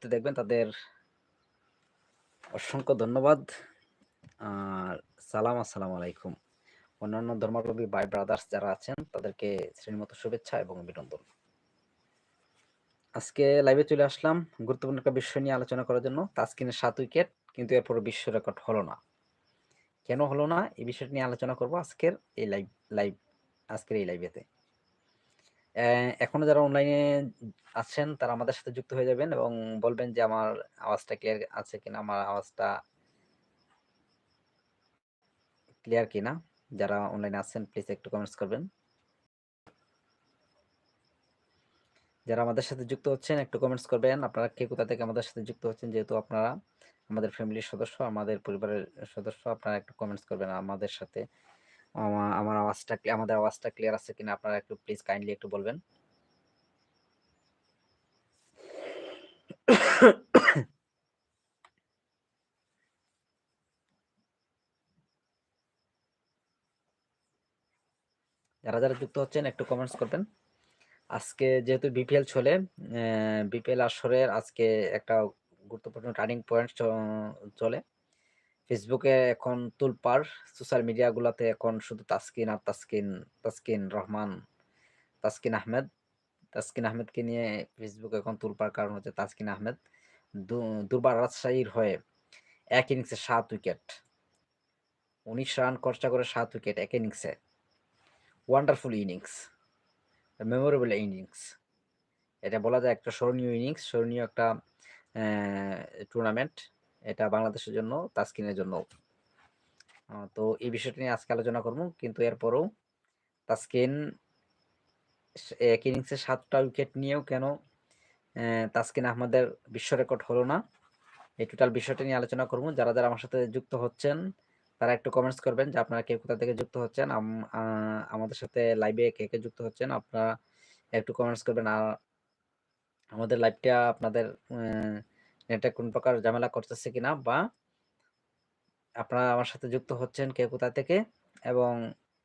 মুহূর্তে দেখবেন তাদের অসংখ্য ধন্যবাদ। আর সালাম আসসালাম আলাইকুম। অন্যান্য ধর্মাবলম্বী বাই ব্রাদার্স যারা আছেন, তাদেরকে শ্রেণীমতো শুভেচ্ছা এবং অভিনন্দন। আজকে লাইভে চলে আসলাম গুরুত্বপূর্ণ একটা বিষয় নিয়ে আলোচনা করার জন্য, তাস্কিনের সাত উইকেট, কিন্তু এরপর বিশ্ব রেকর্ড হলো না। কেন হলো না? এই বিষয়টি নিয়ে আলোচনা করব আজকের এই লাইভ লাইভ আজকের এই লাইভেতে এখনও যারা অনলাইনে আছেন, তারা আমাদের সাথে যুক্ত হয়ে যাবেন এবং বলবেন যে, আমার আওয়াজটা ক্লিয়ার আছে কিনা? আমার আওয়াজটা ক্লিয়ার কিনা? যারা অনলাইনে আছেন প্লিজ একটু কমেন্টস করবেন। যারা আমাদের সাথে যুক্ত হচ্ছেন, একটু কমেন্টস করবেন। আপনারা কে কোথা থেকে আমাদের সাথে যুক্ত হচ্ছেন, যেহেতু আপনারা আমাদের ফ্যামিলির সদস্য, আমাদের পরিবারের সদস্য, আপনারা একটু কমেন্টস করবেন আমাদের সাথে। আমার আওয়াজটা আমাদের আওয়াজটা ক্লিয়ার আছে কিনা আপনারা একটু প্লিজ কাইন্ডলি একটু বলবেন। যারা যারা যুক্ত হচ্ছেন একটু কমেন্টস করবেন। আজকে যেহেতু বিপিএল চলে বিপিএল আসরের আজকে একটা গুরুত্বপূর্ণ টার্নিং পয়েন্ট চলে। ফেসবুকে এখন তুলপার সোশ্যাল মিডিয়াগুলোতে এখন শুধু তাসকিন আর তাসকিন তাসকিন রহমান, তাসকিন আহমেদ। তাসকিন আহমেদকে নিয়ে ফেসবুকে এখন তুলপার কারণ হচ্ছে তাসকিন আহমেদ দুর্বার রাজশাহীর হয়ে এক ইনিংসে সাত উইকেট উনিশ রান খরচা করে সাত উইকেট এক ইনিংসে ওয়ান্ডারফুল ইনিংস মেমোরেবল ইনিংস এটা বলা যায় একটা স্মরণীয় ইনিংস স্মরণীয় একটা টুর্নামেন্ট এটা বাংলাদেশের জন্য, তাস্কিনের জন্য। তো এই বিষয়টা নিয়ে আজকে আলোচনা করব। কিন্তু এরপরও তাস্কিন এক ইনিংসে সাতটা উইকেট নিয়েও কেন তাস্কিন আহমদের বিশ্ব রেকর্ড হলো না? এই টোটাল বিষয়টা নিয়ে আলোচনা করব। যারা যারা আমার সাথে যুক্ত হচ্ছেন, তারা একটু কমেন্টস করবেন যে আপনারা কে কোথা থেকে যুক্ত হচ্ছেন। আমাদের সাথে লাইভে কে কে যুক্ত হচ্ছেন, আপনারা একটু কমেন্টস করবেন। আর আমাদের লাইভটা আপনাদের নেটে কোন প্রকার ঝামেলা করতেছে কিনা বা আপনারা আমার সাথে যুক্ত হচ্ছেন কে কোথা থেকে এবং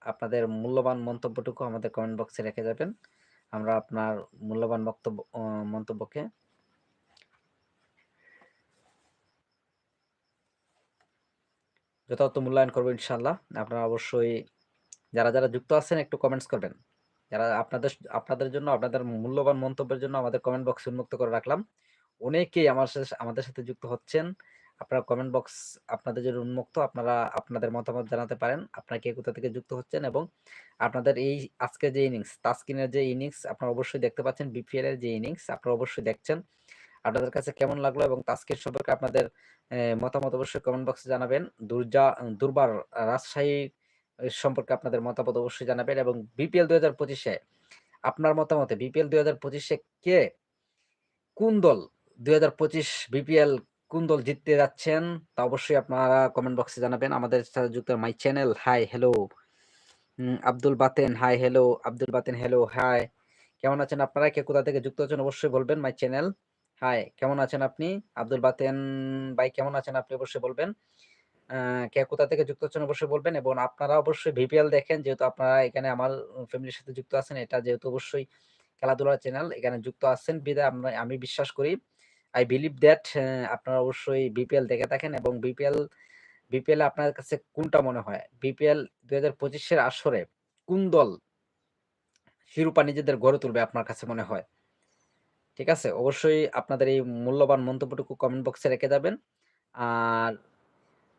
আপনাদের মূল্যবান মন্তব্যটুকু আমাদের কমেন্ট বক্সে রেখে যাবেন। আমরা আপনার মূল্যবান বক্তব্য মন্তব্যকে যথাযথ মূল্যায়ন করব ইনশাল্লাহ আপনারা অবশ্যই যারা যারা যুক্ত আছেন একটু কমেন্টস করবেন। যারা আপনাদের আপনাদের জন্য, আপনাদের মূল্যবান মন্তব্যের জন্য আমাদের কমেন্ট বক্স উন্মুক্ত করে রাখলাম। অনেকেই আমার সাথে, আমাদের সাথে যুক্ত হচ্ছেন। আপনারা কমেন্ট বক্স আপনাদের জন্য উন্মুক্ত। আপনারা আপনাদের মতামত জানাতে পারেন। আপনারা কে কোথা থেকে যুক্ত হচ্ছেন এবং আপনাদের এই আজকে যে ইনিংস তাস্কিনের যে ইনিংস আপনারা অবশ্যই দেখতে পাচ্ছেন। বিপিএল এর যে ইনিংস আপনারা অবশ্যই দেখছেন। আপনাদের কাছে কেমন লাগল এবং তাস্কির সম্পর্কে আপনাদের মতামত অবশ্যই কমেন্ট বক্সে জানাবেন। দুর্জা, দুর্বার রাজশাহী সম্পর্কে আপনাদের মতামত অবশ্যই জানাবেন এবং বিপিএল দুই হাজার পঁচিশে আপনার মতামতে বিপিএল দুই হাজার পঁচিশে কে কোন দল দুই হাজার পঁচিশ বিপিএল কোন দল জিততে যাচ্ছেন তা অবশ্যই আপনারা কমেন্ট বক্সে জানাবেন। আমাদের সাথে যুক্ত my channel hi hello Abdul Baten hi hello Abdul Baten hello hi কেমন আছেন আপনারা? কে কোথা থেকে যুক্ত আছেন অবশ্যই বলবেন মাই চ্যানেল হাই কেমন আছেন আপনি? আব্দুল বাতেন ভাই, কেমন আছেন আপনি অবশ্যই বলবেন। কে কোথা থেকে যুক্ত হচ্ছেন অবশ্যই বলবেন এবং আপনারা অবশ্যই ভিপিএল দেখেন, যেহেতু আপনারা এখানে আমার ফ্যামিলির সাথে যুক্ত আছেন, এটা যেহেতু অবশ্যই খেলাধুলার চ্যানেল এখানে যুক্ত আছেন। বিদায় আমি বিশ্বাস করি আই বিলিভ দ্যাট আপনারা অবশ্যই বিপিএল দেখে থাকেন এবং বিপিএল বিপিএল আপনার কাছে কোনটা মনে হয়? বিপিএল দুই হাজার পঁচিশের আসরে কোন দল শিরোপা নিজেদের গড়ে তুলবে আপনার কাছে মনে হয়? ঠিক আছে? অবশ্যই আপনাদের এই মূল্যবান মন্তব্যটুকু কমেন্ট বক্সে রেখে যাবেন। আর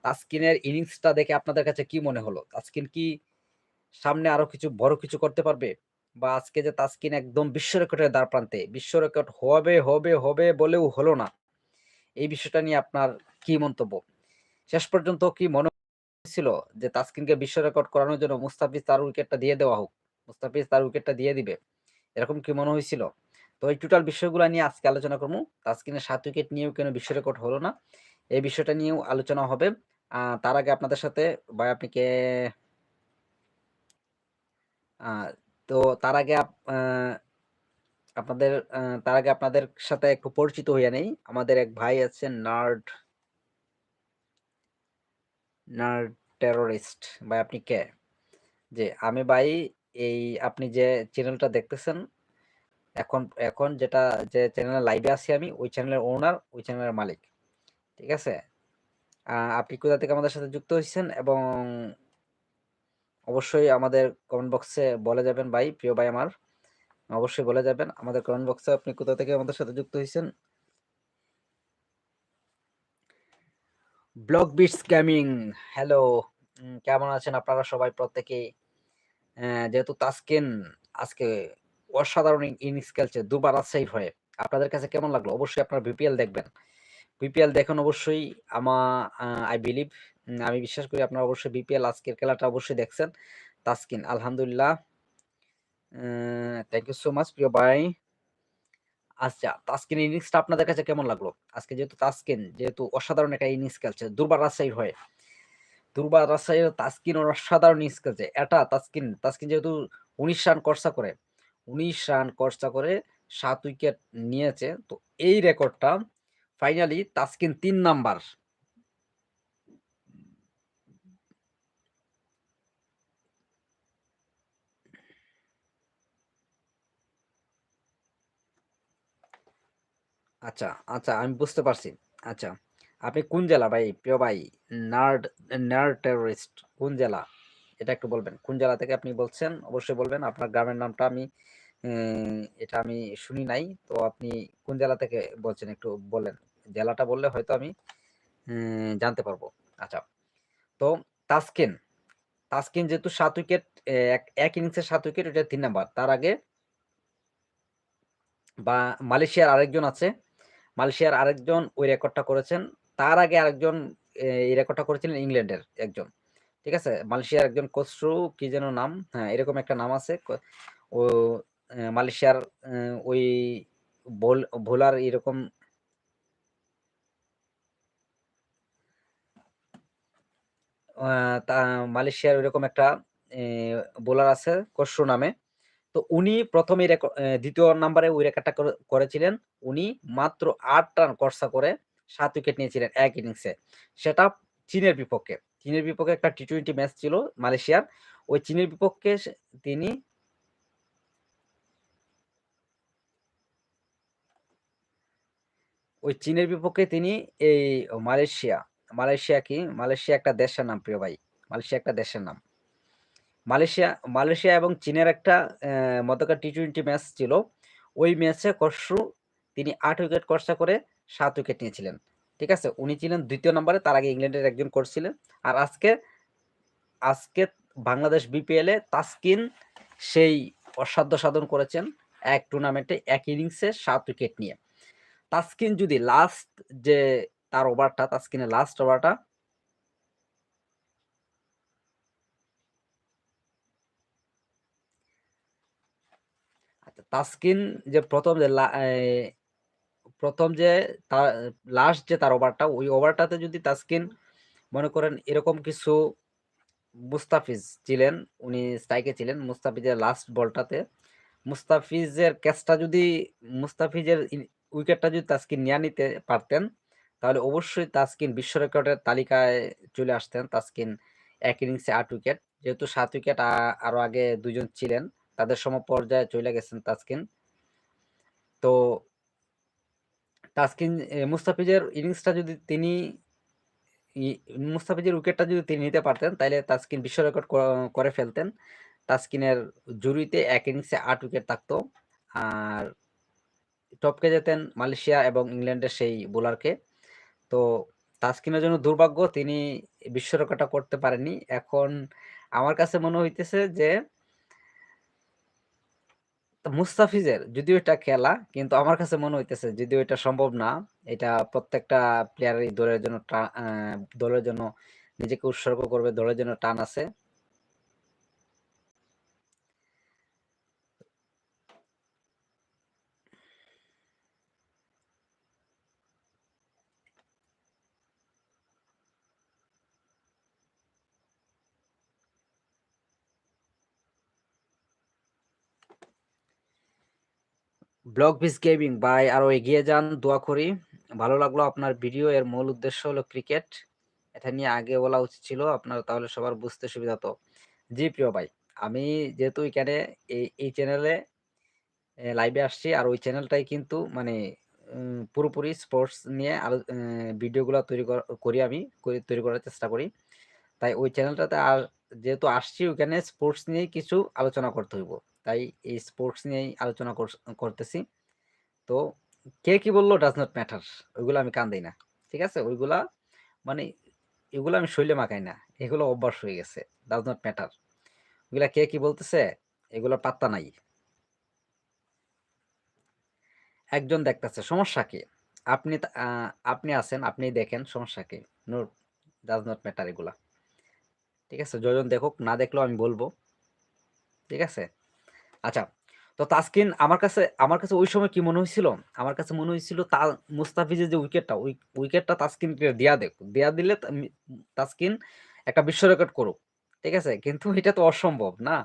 তাস্কিনের ইনিংসটা দেখে আপনাদের কাছে কি মনে হলো? তাস্কিন কি সামনে আরও কিছু, বড় কিছু করতে পারবে? বা আজকে যে তাস্কিন একদম বিশ্ব রেকর্ডের দ্বার প্রান্তে বিশ্ব রেকর্ড হবে হবে হবে বলেও হলো না। এই বিষয়টা নিয়ে আপনার কি মন্তব্য? শেষ পর্যন্ত কি মনে হয়েছিল যে তাস্কিনকে বিশ্ব রেকর্ড করানোর জন্য মুস্তাফিজ তার উইকেটটা দিয়ে দেওয়া হোক? মুস্তাফিজ তার উইকেটটা দিয়ে দিবে। এরকম কি মনে হয়েছিল? তো এই টোটাল বিষয়গুলো নিয়ে আজকে আলোচনা করব। তাস্কিনের সাত উইকেট নিয়েও কেন বিশ্ব রেকর্ড হলো না? এই বিষয়টা নিয়েও আলোচনা হবে। তার আগে আপনাদের সাথে ভাই, আপনি কে? তো তার আগে আপনাদের তার আগে আপনাদের সাথে একটু পরিচিত হইয়া নেই। আমাদের এক ভাই আছেন নার্ড নার্ড টেরোরিস্ট। ভাই, আপনি কে? যে, আমি ভাই, এই আপনি যে চ্যানেলটা দেখতেছেন, এখন এখন যেটা, যে চ্যানেলে লাইভে আছি আমি, ওই চ্যানেলের ওনার, ওই চ্যানেলের মালিক। ঠিক আছে? আপনি কোথা থেকে আমাদের সাথে যুক্ত হয়েছেন এবং অবশ্যই আমাদের কমেন্ট বক্সে বলে যাবেন ভাই, প্রিয় ভাই আমার। অবশ্যই বলে যাবেন। আমাদের কমেন্ট বক্সে আপনি কোথা থেকে আমাদের সাথে যুক্ত হয়েছেন ব্লগ বিটস গেমিং হ্যালো কেমন আছেন আপনারা সবাই প্রত্যেকে? যেহেতু তাস্কিন আজকে অসাধারণ ইনিংস খেলছে, দুবার সেভ হয়ে। আপনাদের কাছে কেমন লাগল? অবশ্যই আপনারা বিপিএল দেখবেন। বিপিএল দেখুন অবশ্যই। আমা আই বিলিভ আমি বিশ্বাস করি আপনারা অবশ্যই বিপিএল আজকের খেলাটা অবশ্যই দেখছেন। তাসকিন, আলহামদুলিল্লাহ। থ্যাংক ইউ সো মাচ প্রিয় ভাই। আচ্ছা তাস্কিন ইনিংসটা আপনাদের কাছে কেমন লাগল? আজকে যেহেতু তাস্কিন, যেহেতু অসাধারণ একটা ইনিংস খেলছে, দুর্বার রাজশাহীর হয়ে। দুর্বার রাজশাহীর তাস্কিন অসাধারণ ইনিংস খেলছে। এটা তাসকিন, তাস্কিন যেহেতু উনিশ রান কর্সা করে, উনিশ রান কর্সা করে সাত উইকেট নিয়েছে। তো এই রেকর্ডটা ফাইনালি তাস্কিন তিন নাম্বার। আচ্ছা আচ্ছা আমি বুঝতে পারছি। আচ্ছা আপনি কোন জেলা ভাই? প্রিয় ভাই, নার্ড নার্ড টেরোরিস্ট কোন জেলা? এটা একটু বলবেন। কোন জেলা থেকে আপনি বলছেন? অবশ্যই বলবেন। আপনার গ্রামের নামটা আমি এটা আমি শুনি নাই। তো আপনি কোন জেলা থেকে বলছেন একটু বলেন। জেলাটা বললে হয়তো আমি জানতে পারব। আচ্ছা তো তাসকিন তাসকিন যেহেতু সাত উইকেট এক ইনিংসে সাত উইকেট এটা তিন নাম্বার। তার আগে বা মালয়েশিয়ার আরেকজন আছে মালয়েশিয়ার আরেকজন ওই রেকর্ডটা করেছেন। তার আগে আরেকজন এই রেকর্ডটা করেছিলেন ইংল্যান্ডের একজন। ঠিক আছে? মালয়েশিয়ার একজন কোসরু কি যেন নাম? হ্যাঁ এরকম একটা নাম আছে। ও মালয়েশিয়ার ওই বোলার এরকম মালয়েশিয়ার ওইরকম একটা বোলার আছে কসরু নামে। তো উনি প্রথমে দ্বিতীয় নাম্বারে ওই রেকর্ডটা করেছিলেন। উনি মাত্র আট রান কর্সা করে সাত উইকেট নিয়েছিলেন এক ইনিংসে সেটা চীনের বিপক্ষে। চীনের বিপক্ষে একটা টি টোয়েন্টি ম্যাচ ছিল মালয়েশিয়ার। ওই চীনের বিপক্ষে তিনি ওই চীনের বিপক্ষে তিনি এই মালয়েশিয়া মালয়েশিয়া কি? মালয়েশিয়া একটা দেশের নাম, প্রিয় ভাই। মালয়েশিয়া একটা দেশের নাম। মালয়েশিয়া মালয়েশিয়া এবং চীনের একটা মধ্যকার টি টোয়েন্টি ম্যাচ ছিল। ওই ম্যাচে কর্সু তিনি আট উইকেট কর্সা করে সাত উইকেট নিয়েছিলেন। ঠিক আছে? উনি ছিলেন দ্বিতীয় নম্বরে, তার আগে ইংল্যান্ডের একজন করছিলেন আর আজকে আজকে বাংলাদেশ বিপিএল তাসকিন সেই অসাধ্য সাধন করেছেন এক টুর্নামেন্টে এক ইনিংসে সাত উইকেট নিয়ে। তাসকিন যদি লাস্ট যে তার ওভারটা তাসকিনের লাস্ট ওভারটা আচ্ছা তাসকিন যে প্রথম যে প্রথম যে তার লাস্ট যে তার ওভারটা, ওই ওভারটাতে যদি তাসকিন মনে করেন এরকম কিছু মুস্তাফিজ ছিলেন, উনি স্ট্রাইকে ছিলেন মুস্তাফিজের লাস্ট বলটাতে, মুস্তাফিজের ক্যাচটা যদি, মুস্তাফিজের উইকেটটা যদি তাসকিন নিয়ে নিতে পারতেন, তাহলে অবশ্যই তাসকিন বিশ্ব রেকর্ডের তালিকায় চলে আসতেন, তাসকিন এক ইনিংসে আট উইকেট, যেহেতু সাত উইকেট আরও আগে দুজন ছিলেন। তাদের সম পর্যায়ে চলে গেছেন তাসকিন। তো তাসকিন মুস্তাফিজের ইনিংসটা যদি তিনি মুস্তাফিজের উইকেটটা যদি তিনি নিতে পারতেন তাহলে তাসকিন বিশ্ব রেকর্ড করে ফেলতেন। তাসকিনের জুরিতে এক ইনিংসে আট উইকেট থাকতো। আর টপকে যেতেন মালয়েশিয়া এবং ইংল্যান্ডের সেই বোলারকে তো তাসকিনের জন্য দুর্ভাগ্য, তিনি বিশ্ব রেকর্ডটা করতে পারেননি। এখন আমার কাছে মনে হইতেছে যে মুস্তাফিজের, যদিও এটা খেলা, কিন্তু আমার কাছে মনে হইতেছে যদিও এটা সম্ভব না, এটা প্রত্যেকটা প্লেয়ারই দলের জন্য দলের জন্য নিজেকে উৎসর্গ করবে, দলের জন্য টান আছে। ব্লগ বিস গেমিং ভাই আরও এগিয়ে যান দোয়া করি ভালো লাগল আপনার ভিডিও এর মূল উদ্দেশ্য হলো ক্রিকেট এটা নিয়ে আগে বলা উচিত ছিল আপনার তাহলে সবার বুঝতে সুবিধা তো জি প্রিয় ভাই আমি যেহেতু এখানে এই এই চ্যানেলে লাইভে আসছি। আর ওই চ্যানেলটাই কিন্তু মানে পুরোপুরি স্পোর্টস নিয়ে আলো ভিডিওগুলো তৈরি করা আমি, তৈরি করার চেষ্টা করি। তাই ওই চ্যানেলটাতে আর যেহেতু আসছি ওইখানে স্পোর্টস নিয়েই কিছু আলোচনা করতে হইব। তাই এই স্পোর্টস নিয়েই আলোচনা করতেছি। তো কে কি বলল ডাজ নট ম্যাটার। ওইগুলা আমি কান দেই না। ঠিক আছে? ওইগুলা মানে এগুলা আমি শৈলে মাখাই না। এগুলো অভ্যাস হয়ে গেছে। Does not matter. ওইগুলা কে কি বলতেছে এগুলোর পাত্তা নাই। একজন দেখতেছে সমস্যা কি? আপনি আপনি আছেন, আপনি দেখেন সমস্যা কি? নো ডাজ নট ম্যাটার এগুলা। ঠিক আছে? যজন দেখুক, না দেখলেও আমি বলব ঠিক আছে? আচ্ছা। তো তাসকিন আমার কাছে আমার কাছে ওই সময় কি মনে হইছিল? আমার কাছে মনে হয়েছিল তা মুস্তাফিজের যে উইকেটটা, ওই উইকেটটা তাসকিনকে দেয়া দেক। দেয়া দিলে তাসকিন একটা বিশ্ব রেকর্ড করুক। ঠিক আছে? কিন্তু এটা তো অসম্ভব, না?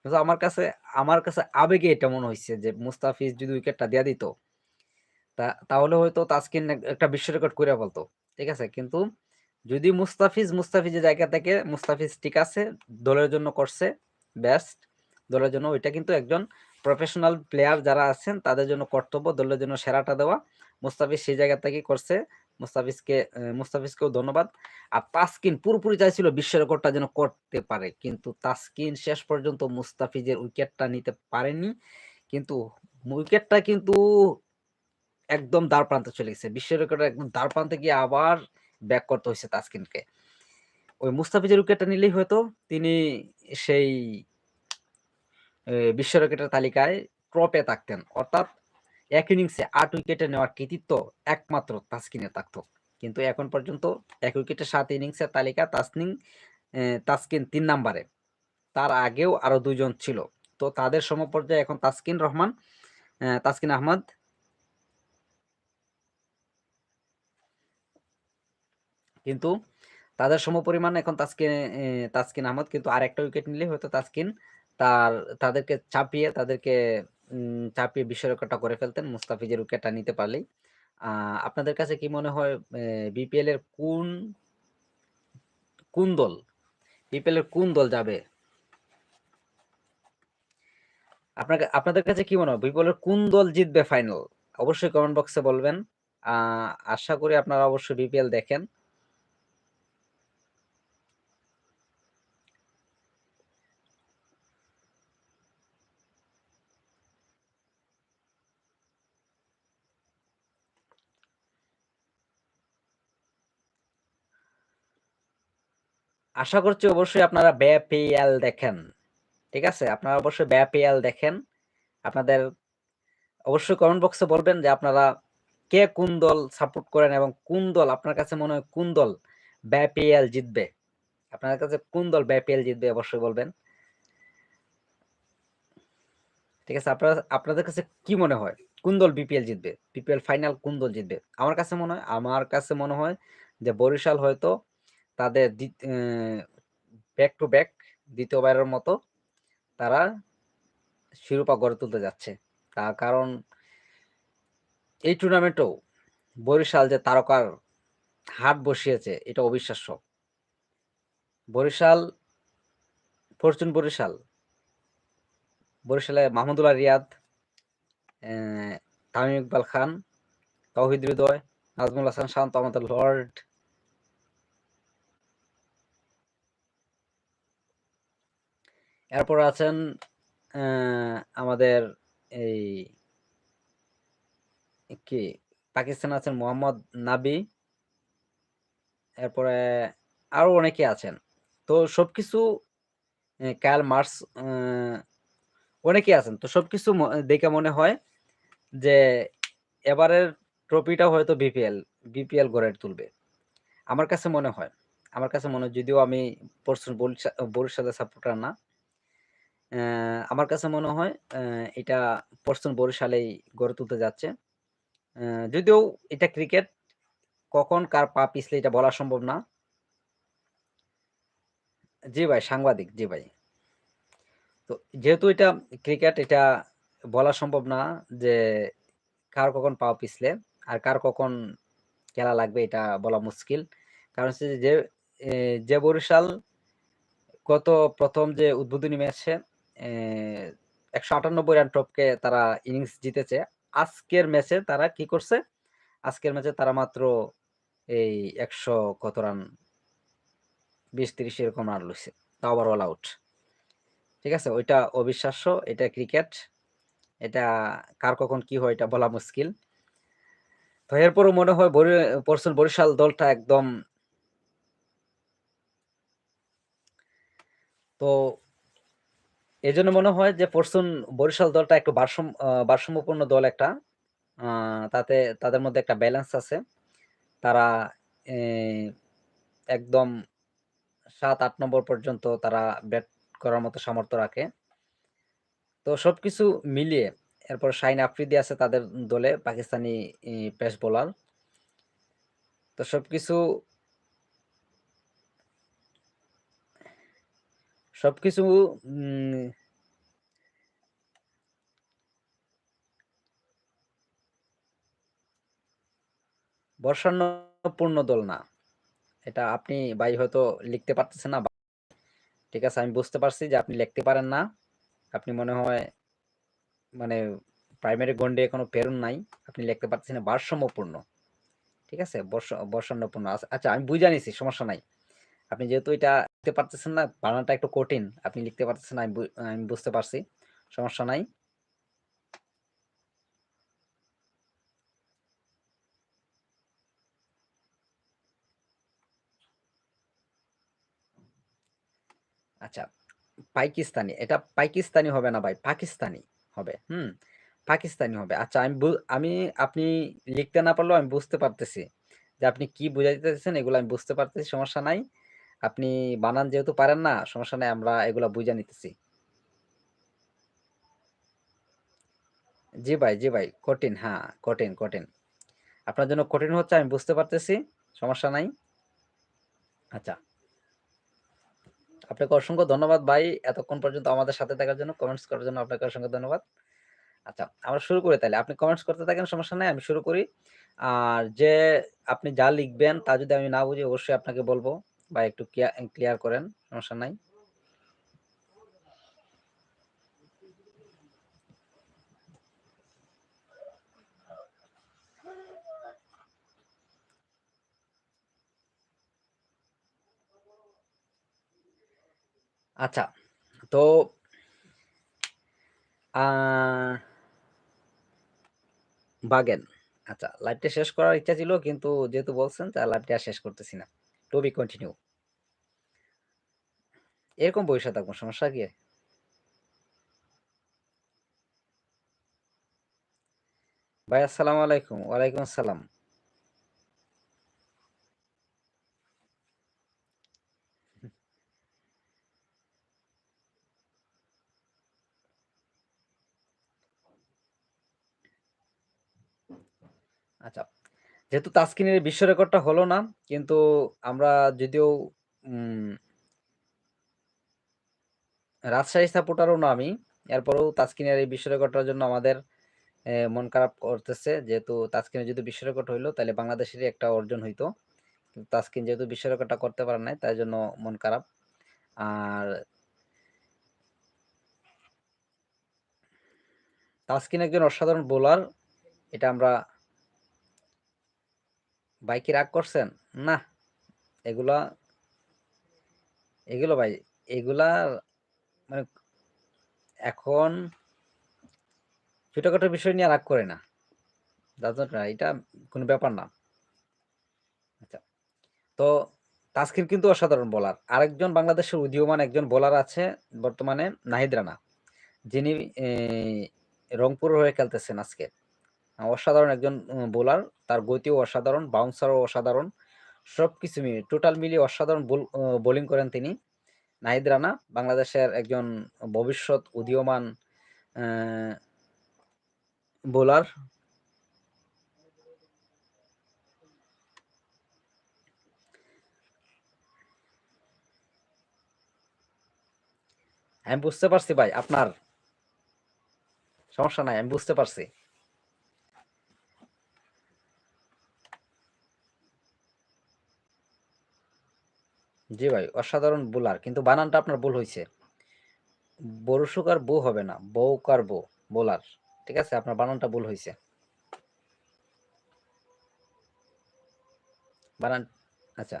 কিন্তু আমার কাছে আমার কাছে আবেগে এটা মনে হয়েছে যে মুস্তাফিজ যদি উইকেটটা দেয়া দিত তা তাহলে হয়তো তাসকিন একটা বিশ্ব রেকর্ড করে বলতো ঠিক আছে? কিন্তু যদি মুস্তাফিজ মুস্তাফিজের জায়গা থেকে মুস্তাফিজ ঠিক আছে, দলের জন্য করছে বেস্ট। দলের জন্য ওইটা কিন্তু একজন প্রফেশনাল প্লেয়ার যারা আছেন, তাদের জন্য কর্তব্য দলের জন্য সেরাটা দেওয়া। মুস্তাফিজ সেই জায়গা থেকেই করছে। মুস্তাফিজকে মুস্তাফিজকেও ধন্যবাদ। আর তাসকিন পুরোপুরি চাইছিল বিশ্ব রেকর্ডটা যেন করতে পারে। কিন্তু তাসকিন শেষ পর্যন্ত মুস্তাফিজের উইকেটটা নিতে পারেনি। কিন্তু উইকেটটা কিন্তু একদম দ্বার প্রান্তে চলে গেছে। বিশ্ব রেকর্ডের একদম দ্বার প্রান্তে গিয়ে আবার ব্যাক করতে হয়েছে তাসকিনকে। ওই মুস্তাফিজের উইকেটটা নিলেই হয়তো তিনি সেই বিশ্ব রেকর্ডের তালিকায় টপে থাকতেন। অর্থাৎ এক ইনিংসে আট উইকেটে নেওয়ার কৃতিত্ব একমাত্র তাসকিনের থাকত কিন্তু এখন পর্যন্ত এক উইকেটে সাত ইনিংসের তালিকা তাসনিম এ তাসকিন ৩ নাম্বারে। তার আগেও আরও ২ জন ছিল। তো তাদের সমপর্যায়ে এখন তাসকিন রহমান, তাসকিন আহমদ। কিন্তু তাদের সমপরিমাণ এখন তাসকিন তাসকিন আহমদ কিন্তু আরেকটা উইকেট নিলেই হয়তো তাসকিন তার, তাদেরকে চাপিয়ে তাদেরকে চাপিয়ে বিশ্ব রেকর্ডটা করে ফেলতেন মুস্তাফিজের উইকেটটা নিতে পারলেই। আপনাদের কাছে কি মনে হয় বিপিএল এর কোন কোন দল, বিপিএল এর কোন দল যাবে? আপনাকে, আপনাদের কাছে কি মনে হয়, বিপিএল এর কোন দল জিতবে ফাইনাল? অবশ্যই কমেন্ট বক্সে বলবেন। আশা করি আপনারা অবশ্যই বিপিএল দেখেন। আশা করছি অবশ্যই আপনারা বিপিএল দেখেন। ঠিক আছে? আপনারা অবশ্যই বিপিএল দেখেন। আপনাদের অবশ্যই কমেন্ট বক্সে বলবেন যে আপনারা কে কোন দল সাপোর্ট করেন এবং কোন দল, আপনার কাছে মনে হয় কোন দল বিপিএল জিতবে? আপনার কাছে কোন দল বিপিএল জিতবে অবশ্যই বলবেন। ঠিক আছে? আপনারা, আপনাদের কাছে কি মনে হয়? কোন দল বিপিএল জিতবে? বিপিএল ফাইনাল কোন দল জিতবে? আমার কাছে মনে হয়, আমার কাছে মনে হয় যে বরিশাল হয়তো তাদের ব্যাক টু ব্যাক দ্বিতীয়বারের মতো তারা শিরোপা গড়ে তুলতে যাচ্ছে। তার কারণ এই টুর্নামেন্টেও বরিশাল যে তারকার হাট বসিয়েছে এটা অবিশ্বাস্য। বরিশাল ফরচুন বরিশাল বরিশালে মাহমুদুল্লাহ রিয়াদ, তামিম ইকবাল খান, তৌহিদ হৃদয়, নাজমুল হাসান শান্ত, আমাদের লর্ড। এরপর আছেন আমাদের এই কি, পাকিস্তান আছেন মোহাম্মদ নাবি। এরপরে আরও অনেকে আছেন। তো সবকিছু, এ কায়াল মার্স এ অনেকেই আছেন। তো সবকিছু ম, দেখে মনে হয় যে এবারের ট্রফিটা হয়তো বিপিএল বিপিএল গড়ে তুলবে। আমার কাছে মনে হয়। আমার কাছে মনে হয়, যদিও আমি পরশু বরিশা, বরিশালের সাপোর্টার না। আমার কাছে মনে হয় এটা পরশুন বরিশালেই গড়ে তুলতে যাচ্ছে। যদিও এটা ক্রিকেট কখন কার পা পিছলে এটা বলা সম্ভব না। জি ভাই, সাংবাদিক। জি ভাই। তো যেহেতু এটা ক্রিকেট এটা বলা সম্ভব না যে কার কখন পা পিছলে আর কার কখন খেলা লাগবে এটা বলা মুশকিল। কারণ হচ্ছে যে যে বরিশাল গত প্রথম যে উদ্বোধনী ম্যাচে একশো আটানব্বই রান টপকে তারা ইনিংস জিতেছে। আজকের ম্যাচে তারা কি করছে? আজকের ম্যাচে তারা মাত্র এই একশো কত রান বিশ, তিরিশ এরকম রান লইছে। তা আবার অল আউট ঠিক আছে? ওইটা অবিশ্বাস্য। এটা ক্রিকেট এটা কার কখন কি হয়, এটা বলা মুশকিল। তো এরপরও মনে হয় পরশুন বরিশাল দলটা একদম তো এই জন্য মনে হয় যে পরশুন বরিশাল দলটা একটু ভারসাম্য ভারসাম্যপূর্ণ দল একটা। তাতে, তাদের মধ্যে একটা ব্যালেন্স আছে। তারা একদম সাত, আট নম্বর পর্যন্ত তারা ব্যাট করার মতো সামর্থ্য রাখে। তো সবকিছু মিলিয়ে, এরপর শাইন আফ্রিদি আছে তাদের দলে, পাকিস্তানি পেস বোলার তো সবকিছু সবকিছু বর্ষান্নপূর্ণ দল না। এটা আপনি ভাই হয়তো লিখতে পারতেছেন না ঠিক আছে, আমি বুঝতে পারছি যে আপনি লিখতে পারেন না। আপনি মনে হয় মানে প্রাইমারি গন্ডে এখনও প্রেরণ নাই, আপনি লিখতে পারতেছেন না, ভারসাম্যপূর্ণ। ঠিক আছে, বর্ষ, বর্ষান্নপূর্ণ। আচ্ছা আমি বুঝে নিছি, সমস্যা নাই। আপনি যেহেতু এটা লিখতে পারতেছেন না, বানানটা একটু কঠিন। আপনি লিখতে পারতেছেন না, আমি বুঝতে পারছি। সমস্যা নাই। আচ্ছা পাকিস্তানি, এটা পাকিস্তানি হবে না ভাই, পাকিস্তানি হবে, হুম, পাকিস্তানি হবে। আচ্ছা আমি আমি, আপনি লিখতে না পারলেও আমি বুঝতে পারতেছি যে আপনি কি বুঝাইতে চাইছেন এগুলো আমি বুঝতে পারতেছি, সমস্যা নাই। আপনি বানান যেহেতু পারেন না, সমস্যা নাই, আমরা এগুলা বুঝে নিতেছি। জি ভাই জি ভাই, কঠিন হ্যাঁ কঠিন কঠিন। আপনার জন্য কঠিন হচ্ছে, আমি বুঝতে পারতেছি, সমস্যা নাই। আচ্ছা। আপনাকে অসংখ্য ধন্যবাদ ভাই, এতক্ষণ পর্যন্ত আমাদের সাথে থাকার জন্য কমেন্টস করার জন্য আপনাকে অসংখ্য ধন্যবাদ। আচ্ছা আমরা শুরু করি তাহলে, আপনি কমেন্টস করতে থাকেন, সমস্যা নাই, আমি শুরু করি। আর যে আপনি যা লিখবেন, তা যদি আমি না বুঝি, অবশ্যই আপনাকে বলব। বা একটু ক্লিয়ার করেন, সমস্যা নাই। আচ্ছা তো বাগেন আচ্ছা লাইভটা শেষ করার ইচ্ছা ছিল, কিন্তু যেহেতু বলছেন, তা লাইভটা শেষ করতেছি না। টু বি কন্টিনিউ এরকম বৈশা থাকব সমস্যা কি? ভাই আসসালামু আলাইকুম। ওয়ালাইকুম আসসালাম। আচ্ছা। যেহেতু তাসকিনের বিশ্ব রেকর্ডটা হলো না, কিন্তু আমরা যদিও রাজশাহী সাপোর্টারও না আমি, এরপরেও তাসকিনের এই বিশ্ব রেকর্ডটার জন্য আমাদের মন খারাপ করতেছে, যেহেতু তাসকিনের যদি বিশ্ব রেকর্ড হইল, তাহলে বাংলাদেশেরই একটা অর্জন হইতো। কিন্তু তাসকিন যেহেতু বিশ্ব রেকর্ডটা করতে পারে নাই, তাই জন্য মন খারাপ। আর তাসকিন একজন অসাধারণ বোলার, এটা আমরা বাইকে রাগ করছেন? না, এগুলা, এগুলো ভাই, এগুলা মানে এখন ছোটখাটো বিষয় নিয়ে রাগ করে না। না, এটা কোনো ব্যাপার না। আচ্ছা তো তাস্কির কিন্তু অসাধারণ বোলার আরেকজন বাংলাদেশের উদীয়মান একজন বোলার আছে, বর্তমানে নাহিদ রানা। যিনি রংপুর হয়ে খেলতেছেন আজকে। অসাধারণ একজন বোলার তার গতিও অসাধারণ বাউন্সারও অসাধারণ। সব কিছু মিলিয়ে টোটাল মিলিয়ে অসাধারণ বোলিং করেন তিনি। নাহিদ রানা, বাংলাদেশের একজন ভবিষ্যৎ উদীয়মান বোলার আমি বুঝতে পারছি ভাই, আপনার সমস্যা নাই, আমি বুঝতে পারছি। জি ভাই, অসাধারণ বোলার। কিন্তু বানানটা আপনার ভুল হয়েছে বরুসুকার বউ হবে না, বউকার বউ, বোলার। ঠিক আছে? আপনার বানানটা ভুল হয়েছে বানান আচ্ছা।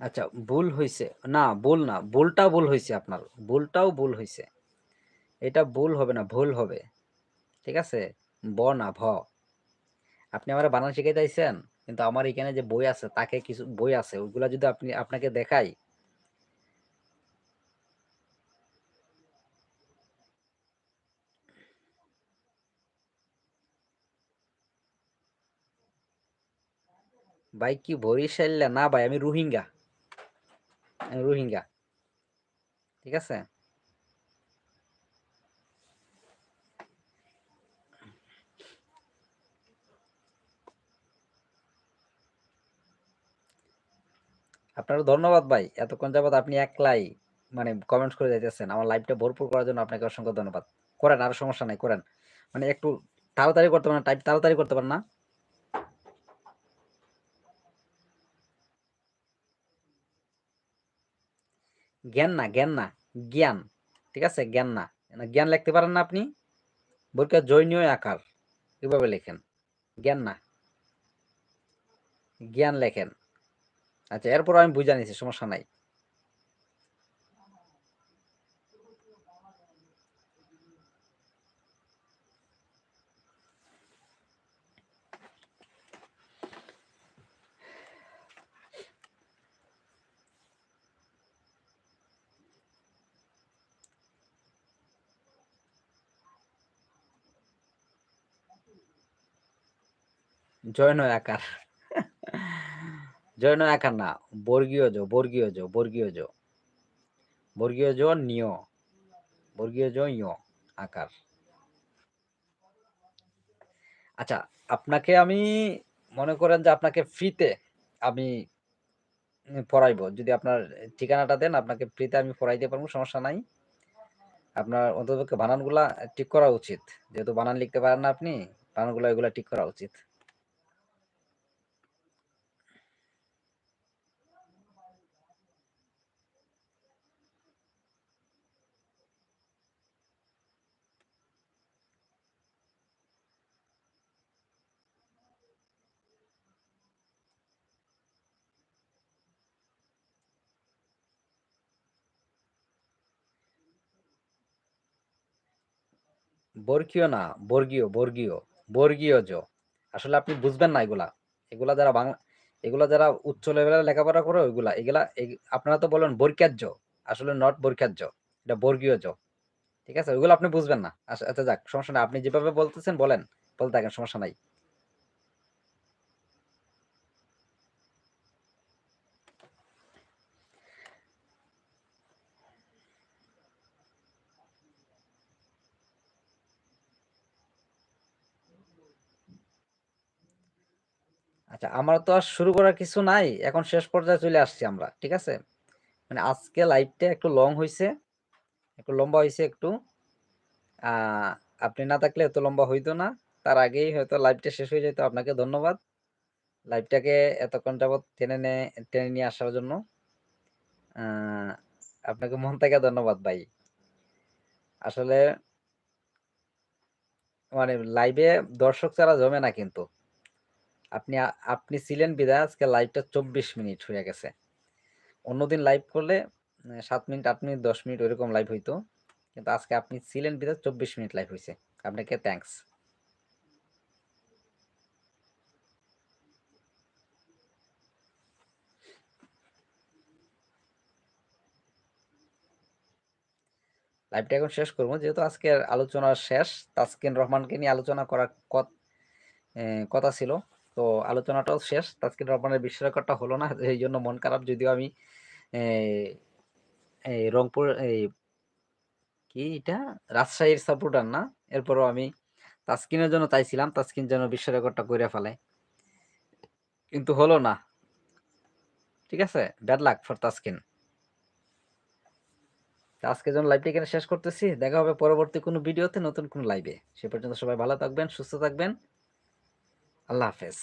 আচ্ছা ভুল হইছে। না, ভুল না, ভুলটা ভুল হইছে আপনার। ভুলটাও ভুল হইছে। এটা ভুল হবে না, ভুল হবে। ঠিক আছে? ব না, ভ। আপনি আমার বানান শিখাইতে আইছেন, কিন্তু আমার এখানে যে বই আছে, তাকে কিছু বই আছে, ওইগুলা যদি আপনি, আপনাকে দেখাই। ভাই, কি বরিশাল্লা না ভাই, আমি রোহিঙ্গা। রোহিঙ্গা। ঠিক আছে? আপনার ধন্যবাদ ভাই, এতক্ষণ যাবত আপনি একলাই মানে কমেন্টস করে যাইতেছেন। আমার লাইভটা ভরপুর করার জন্য আপনাকে অসংখ্য ধন্যবাদ। করেন, আর সমস্যা নাই, করেন। মানে একটু তাড়াতাড়ি করতে পারেন টাইপ তাড়াতাড়ি করতে পারেন না। জ্ঞান না জ্ঞান না, জ্ঞান, ঠিক আছে? জ্ঞান না। জ্ঞান লিখতে পারেন না আপনি? বইটা জৈনীয় আকার, এভাবে লেখেন। জ্ঞান না। জ্ঞান লেখেন। আচ্ছা এরপর আমি বুঝা নিছি সমস্যা নাই। জয় আকার জয় আকার না, বর্গীয় জ বর্গীয় জ বর্গীয় জ বর্গীয় জ নিয়, বর্গীয় জ ইয় আকার আচ্ছা আপনাকে আমি মনে করেন যে আপনাকে ফ্রিতে আমি পড়াইবো। যদি আপনার ঠিকানাটা দেন, আপনাকে ফ্রিতে আমি পড়াইতে পারব, সমস্যা নাই। আপনার অন্ততপক্ষে বানানগুলা ঠিক করা উচিত। যেহেতু বানান লিখতে পারেন না আপনি, বানানগুলো এগুলা ঠিক করা উচিত। বর্গীয় না, বর্গীয় বর্গীয় বর্গীয় জ আসলে আপনি বুঝবেন না এগুলা। এগুলা যারা বাংলা এগুলা যারা উচ্চ লেভেলে লেখাপড়া করে, ওইগুলা, এগুলা আপনারা তো বলেন বর্গ্যাজ্য আসলে নট বর্গ্যাজ্য এটা বর্গীয় জ ঠিক আছে? ওইগুলো আপনি বুঝবেন না। আচ্ছা আচ্ছা যাক, সমস্যা নাই। আপনি যেভাবে বলতেছেন, বলেন। বলতে থাকেন, সমস্যা নাই। আচ্ছা আমার তো আর শুরু করার কিছু নাই, এখন শেষ পর্যায়ে চলে আসছি আমরা, ঠিক আছে? মানে আজকে লাইভটা একটু লং হয়েছে একটু লম্বা হয়েছে একটু। আপনি না থাকলে এত লম্বা হইতো না, তার আগেই হয়তো লাইভটা শেষ হয়ে যেত, আপনাকে ধন্যবাদ। লাইভটাকে এতক্ষণ যাবৎ টেনে নে, টেনে নিয়ে আসার জন্য। আপনাকে মন থেকে ধন্যবাদ ভাই। আসলে মানে লাইভে দর্শক ছাড়া জমে না কিন্তু। আপনি আপনি ছিলেন বিদায় আজকে লাইভটা চব্বিশ মিনিট হয়ে গেছে। অন্যদিন লাইভ করলে সাত মিনিট, আট মিনিট, দশ মিনিট ওইরকম লাইভ হইতো। কিন্তু আজকে আপনি ছিলেন বিদায় চব্বিশ মিনিট লাইভ হয়েছে আপনাকে থ্যাংকস লাইভটা এখন শেষ করব, যেহেতু আজকের আলোচনা শেষ, তাসকিন রহমানকে নিয়ে আলোচনা করার কথা ছিল। তো আলোচনাটাও শেষ তাসকিন রহমানের বিশ্ব রেকর্ডটা হলো না এই জন্য মন খারাপ যদিও আমি রংপুর এই কি এটা রাজশাহীর সাপোর্টার না এরপরও আমি তাসকিনের জন্য চাইছিলাম তাসকিন যেন বিশ্ব রেকর্ডটা করে ফেলে কিন্তু হলো না। ঠিক আছে? Bad luck for Taskin. তো আজকের জন্য লাইভটা এখানে শেষ করতেছি। দেখা হবে পরবর্তী কোনো ভিডিওতে নতুন কোনো লাইভে। সে পর্যন্ত সবাই ভালো থাকবেন, সুস্থ থাকবেন। আল্লাহ হাফেজ।